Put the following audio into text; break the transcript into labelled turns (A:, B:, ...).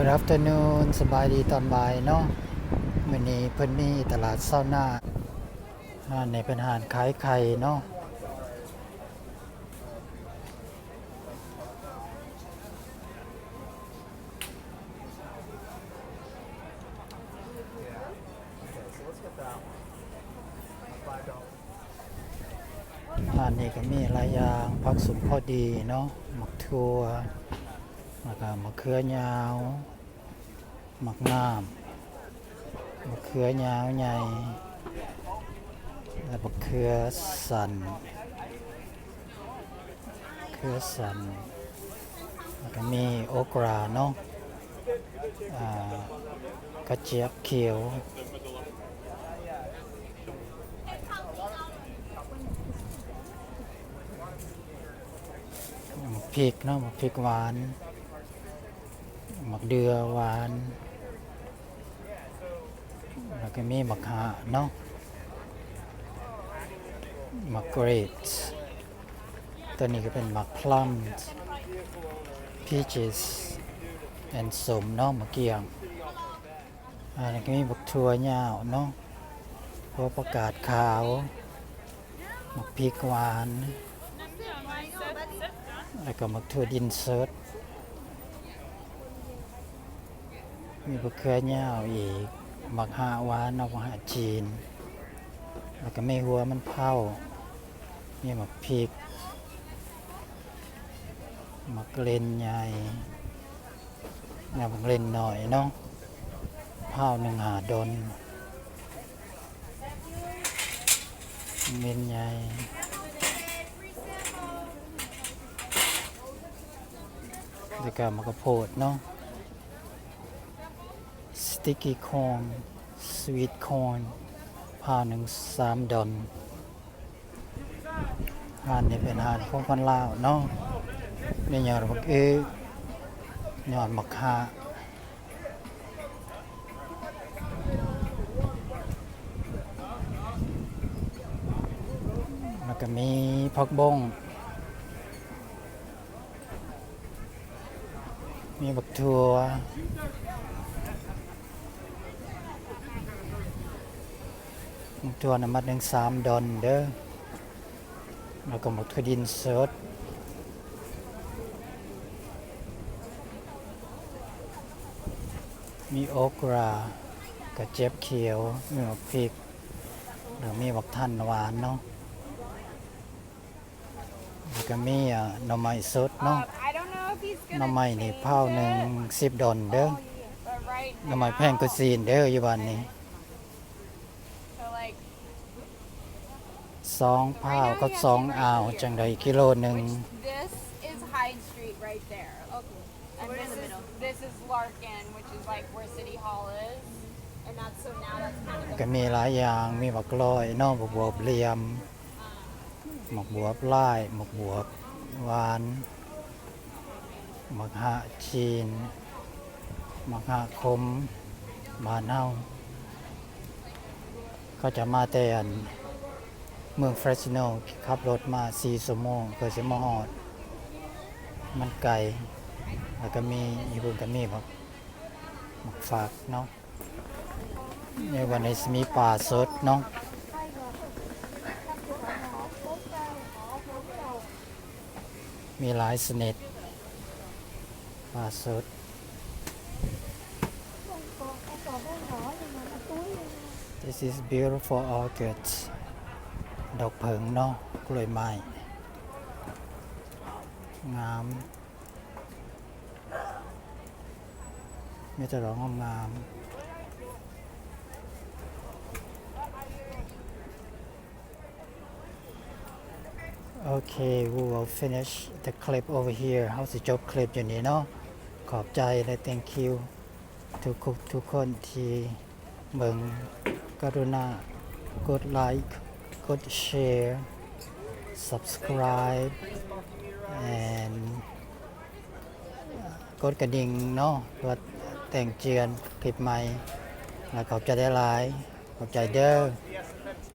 A: Good afternoon สบายดีตอนบ่ายเนาะมื้อนี้เพิ่นมีตลาดเช้าหน้าห้านนี้เป็นหานขายไข่เนาะห้านนี้ก็มีหลายอย่างผักสุมพอดีเนาะหมักทั่ว แล้วก็มะเขือยาวมะน้ำมะเขือยาวใหญ่แล้วมะเขือสันเขือสันแล้วก็มีโอกราเนาะอ่ากระเจี๊ยบเขียวผักพริกเนาะหมักพริกหวาน มักเดือหวาน แล้วก็มีมักหาเนาะมักเกรดตัวนี้ก็เป็นมักพลัม peaches and สมเนาะมักเกียงอันนี้ก็มีมักถั่วยาวเนาะหัวประกาศขาวมักพริกหวาน แล้วก็มักถั่วดินเซิร์ต มีบะเขือยาวอีกมักหาหวานเอามาหาจีน แล้วก็ไม่หัวมันเผามีมักพริกมักเลนใหญ่แล้วมักเลนหน่อยเนาะเผาหนึ่งหาดนเลนใหญ่แล้วก็มะกระโพดเนาะ sticky corn sweet corn ผ้าหนึ่งสามดอนอาหารนี่เป็นอาหารของคนลาวเนาะนี่ยอดมักเอยยอดมักฮาแล้วก็มีผักบงมีบักทัว บักทัวน้ำมันหนึ่งสามดอนเด้อแล้วก็บักทัวดินสดมีโอกรากระเจี๊ยบเขียวมีบักพริกหรือมีบักท่านหวานเนาะแล้วก็มีอะหน่อไม้สดเนาะ
B: Um, I don't know if he's
A: หน่อ
B: gonna
A: ไม้นี่เผาหนึ่ง
B: change
A: สิบดอนเด้อ
B: it, but right
A: หน่อไม้
B: now,
A: แพงก็ซีนเด้ออยู่บ้านนี้
B: so like
A: สองเผากับสองอ่าวจังใดกิโลหนึ่ง
B: this is Hyde Street right there. Okay. And this is this is Larkin, which is like where City Hall is, and that's so now that's kind of
A: ก็มีหลายอย่างมีบักลอยเนอกบักบวบเหลี่ยมหมักบวบลายหมักบวบหวานหมักหะจีนหมักหะคมบานเฮาก็จะมาแต่อัน เมืองเฟรชโนขับรถมา4ชั่วโมงเพื่อสิมาฮอด มันไกลแล้วก็มีอยู่นก็มีบักหมักฝากเนาะในวันนี้มีป่าสดเนาะมีหลายสนิทป่าสด This is beautiful orchids ดอกเผิงเนาะกล้วยไม้งามมีแต่ดอกงามๆ Okay, we will finish the clip over here เขาสิจบคลิปอยู่นี้เนาะขอบใจและ thank you ทุกทุกคนที่เบิงกรุณากดไลค์ กดแชร์ subscribe and กดกระดิ่งเนาะเพื่อแต่งเจือนคลิปใหม่แล้วขอบใจได้หลายขอบใจเด้อ